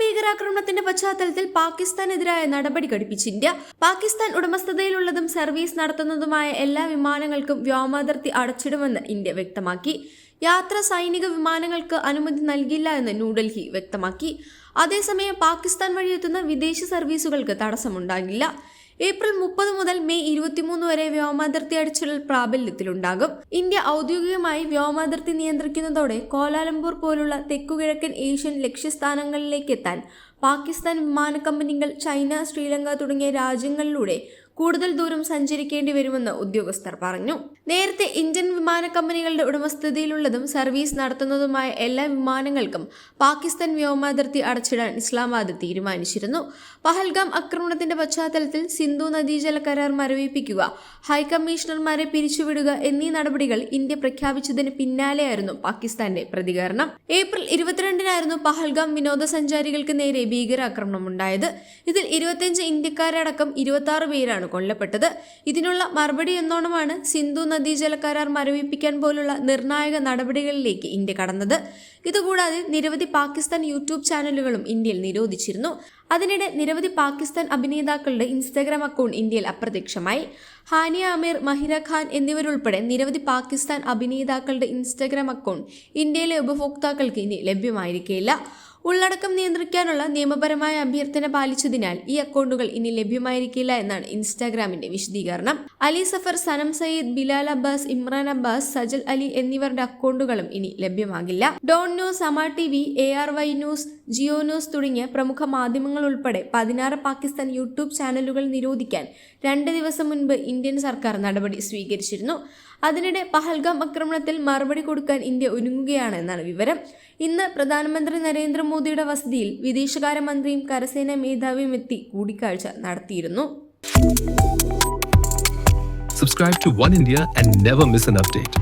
ഭീകരാക്രമണത്തിന്റെ പശ്ചാത്തലത്തിൽ പാകിസ്ഥാനെതിരായ നടപടി ഘടിപ്പിച്ച് ഇന്ത്യ. പാകിസ്ഥാൻ ഉടമസ്ഥതയിലുള്ളതും സർവീസ് നടത്തുന്നതുമായ എല്ലാ വിമാനങ്ങൾക്കും വ്യോമാതിർത്തി അടച്ചിടുമെന്ന് ഇന്ത്യ വ്യക്തമാക്കി. യാത്ര സൈനിക വിമാനങ്ങൾക്ക് അനുമതി നൽകില്ല എന്ന് ന്യൂഡൽഹി വ്യക്തമാക്കി. അതേസമയം പാകിസ്ഥാൻ വഴിയെത്തുന്ന വിദേശ സർവീസുകൾക്ക് തടസ്സമുണ്ടാകില്ല. ഏപ്രിൽ മുപ്പത് മുതൽ മെയ് ഇരുപത്തിമൂന്ന് വരെ വ്യോമാതിർത്തി അടിച്ചുള്ള പ്രാബല്യത്തിലുണ്ടാകും. ഇന്ത്യ ഔദ്യോഗികമായി വ്യോമാതിർത്തി നിയന്ത്രിക്കുന്നതോടെ കോലാലംപൂർ പോലുള്ള തെക്കുകിഴക്കൻ ഏഷ്യൻ ലക്ഷ്യസ്ഥാനങ്ങളിലേക്ക് എത്താൻ പാകിസ്ഥാൻ വിമാന കമ്പനികൾ ചൈന ശ്രീലങ്ക തുടങ്ങിയ രാജ്യങ്ങളിലൂടെ കൂടുതൽ ദൂരം സഞ്ചരിക്കേണ്ടി വരുമെന്ന് ഉദ്യോഗസ്ഥർ പറഞ്ഞു. നേരത്തെ ഇന്ത്യൻ വിമാന കമ്പനികളുടെ ഉടമസ്ഥതയിലുള്ളതും സർവീസ് നടത്തുന്നതുമായ എല്ലാ വിമാനങ്ങൾക്കും പാകിസ്ഥാൻ വ്യോമാതിർത്തി അടച്ചിടാൻ ഇസ്ലാമാബാദ് തീരുമാനിച്ചിരുന്നു. പഹൽഗാം ആക്രമണത്തിന്റെ പശ്ചാത്തലത്തിൽ സിന്ധു നദീജല കരാർ മരവിപ്പിക്കുക ഹൈക്കമ്മീഷണർമാരെ പിരിച്ചുവിടുക എന്നീ നടപടികൾ ഇന്ത്യ പ്രഖ്യാപിച്ചതിന് പിന്നാലെയായിരുന്നു പാകിസ്ഥാന്റെ പ്രതികരണം. ഏപ്രിൽ ഇരുപത്തിരണ്ടിനായിരുന്നു പഹൽഗാം വിനോദസഞ്ചാരികൾക്ക് നേരെ ഭീകരാക്രമണം ഉണ്ടായത് ഇതിൽ ഇരുപത്തിയഞ്ച് ഇന്ത്യക്കാരടക്കം ഇരുപത്തി പേരാണ് കൊല്ലപ്പെട്ടത്. ഇതിനുള്ള മറുപടി എന്നോണമാണ് സിന്ധു നദീജല കരാർ മരവിപ്പിക്കാൻ പോലുള്ള നിർണായക നടപടികളിലേക്ക് ഇന്ത്യ കടന്നത്. ഇതുകൂടാതെ നിരവധി പാകിസ്ഥാൻ യൂട്യൂബ് ചാനലുകളും ഇന്ത്യയിൽ നിരോധിച്ചിരുന്നു. അതിനിടെ നിരവധി പാകിസ്ഥാൻ അഭിനേതാക്കളുടെ ഇൻസ്റ്റാഗ്രാം അക്കൗണ്ട് ഇന്ത്യയിൽ അപ്രത്യക്ഷമായി. ഹാനിയ അമീർ മഹിര ഖാൻ എന്നിവരുൾപ്പെടെ നിരവധി പാകിസ്ഥാൻ അഭിനേതാക്കളുടെ ഇൻസ്റ്റാഗ്രാം അക്കൗണ്ട് ഇന്ത്യയിലെ ഉപഭോക്താക്കൾക്ക് ഇനി ലഭ്യമായിരിക്കില്ല ഉള്ളടക്കം നിയന്ത്രിക്കാനുള്ള നിയമപരമായ അഭ്യർത്ഥന പാലിച്ചതിനാൽ ഈ അക്കൗണ്ടുകൾ ഇനി ലഭ്യമായിരിക്കില്ല എന്നാണ് ഇൻസ്റ്റാഗ്രാമിന്റെ വിശദീകരണം. അലി സഫർ സനം സയ്യിദ് ബിലാൽ അബ്ബാസ് ഇമ്രാൻ അബ്ബാസ് സജൽ അലി എന്നിവരുടെ അക്കൗണ്ടുകളും ഇനി ലഭ്യമാകില്ല. Dawn News അമ T V A R Y News Geo News തുടങ്ങിയ പ്രമുഖ മാധ്യമങ്ങൾ ഉൾപ്പെടെ പതിനാറ് പാകിസ്ഥാൻ യൂട്യൂബ് ചാനലുകൾ നിരോധിക്കാൻ രണ്ട് ദിവസം മുൻപ് ഇന്ത്യൻ സർക്കാർ നടപടി സ്വീകരിച്ചിരുന്നു. അതിനിടെ പഹൽഗാം ആക്രമണത്തിൽ മറുപടി കൊടുക്കാൻ ഇന്ത്യ ഒരുങ്ങുകയാണ് എന്നാണ് വിവരം. ഇന്ന് പ്രധാനമന്ത്രി നരേന്ദ്രമോദിയുടെ വസതിയിൽ വിദേശകാര്യമന്ത്രിയും കരസേനാ മേധാവിയും എത്തി കൂടിക്കാഴ്ച നടത്തിയിരുന്നു. Subscribe to One India and never miss an update.